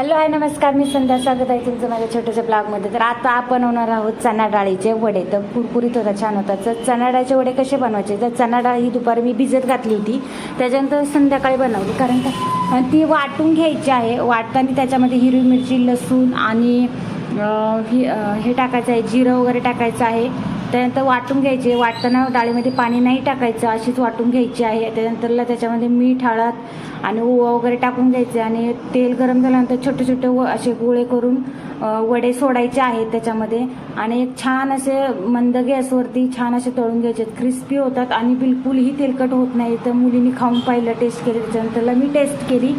Hello hi नमस्कार. मी संध्या स्वागत आहे तुमचं माझ्या छोट्याच्या ब्लॉगमध्ये. तर आता आपण होणार आहोत चणा डाळीचे वडे. तर कुरकुरीत होता छान होता. तर चणा डाळीचे वडे कसे बनवायचे? तर चणा डाळ ही दुपारी मी भिजत घातली होती. त्याच्यानंतर संध्याकाळी बनवली. कारण का? ती वाटून घ्यायची आहे. वाटताना त्याच्यामध्ये हिरवी मिरची लसूण आणि ही हे टाकायचं आहे. जिरं वगैरे टाकायचं आहे. त्यानंतर वाटून घ्यायचे. वाटताना डाळीमध्ये पाणी नाही टाकायचं अशीच वाटून घ्यायची आहे. त्यानंतरला त्याच्यामध्ये मीठ हळद आणि ओवा वगैरे टाकून घ्यायचे आणि तेल गरम झाल्यानंतर छोटे छोटे व असे गोळे करून वडे सोडायचे आहेत त्याच्यामध्ये. आणि एक छान असे मंद गॅसवरती छान असे तळून घ्यायचे. क्रिस्पी होतात आणि बिलकुलही तेलकट होत नाही. तर मुलींनी खाऊन पाहिलं टेस्ट केली. त्याच्यानंतरला मी टेस्ट केली.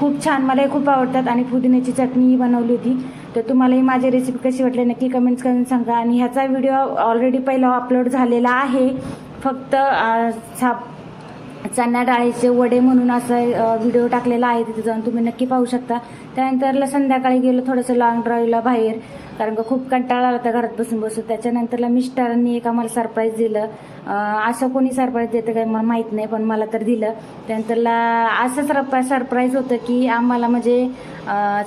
खूप छान मलाही खूप आवडतात आणि पुदिन्याची चटणीही बनवली होती. तर तुम्हालाही माझी रेसिपी कशी वाटली नक्की कमेंट्स करून सांगा. आणि ह्याचा व्हिडिओ ऑलरेडी पहिला अपलोड झालेला आहे. फक्त अं, छाप डाळीचे वडे म्हणून असं व्हिडिओ टाकलेला आहे. तिथे जाऊन तुम्ही नक्की पाहू शकता. त्यानंतरला संध्याकाळी गेलो थोडंसं लॉंग ड्राईव्हला बाहेर. कारण का खूप कंटाळा आला होता घरात बसून बसून. त्याच्यानंतरला मिस्टरांनी एक आम्हाला सरप्राईज दिलं. असं कोणी सरप्राईज देतं काय मला माहीत नाही पण मला तर दिलं. त्यानंतरला असं सरप्रा सरप्राईज होतं की आम्हाला म्हणजे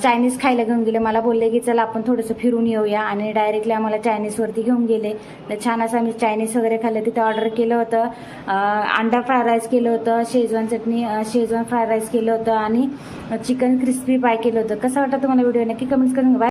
चायनीज खायला घेऊन गेले. मला बोलले की चला आपण थोडंसं फिरून येऊया. आणि डायरेक्टली आम्हाला चायनीजवरती घेऊन गेले. तर छान असं आम्ही चायनीज वगैरे खाल्लं. तिथं ऑर्डर केलं होतं. अंडा फ्राय राईस केलं होतं schezwan chutney schezwan fried rice केलं होतं आणि चिकन क्रिस्पी पाय केलं होतं. कसं वाटतं तुम्हाला व्हिडिओ नक्की कमेंट्स करून बाय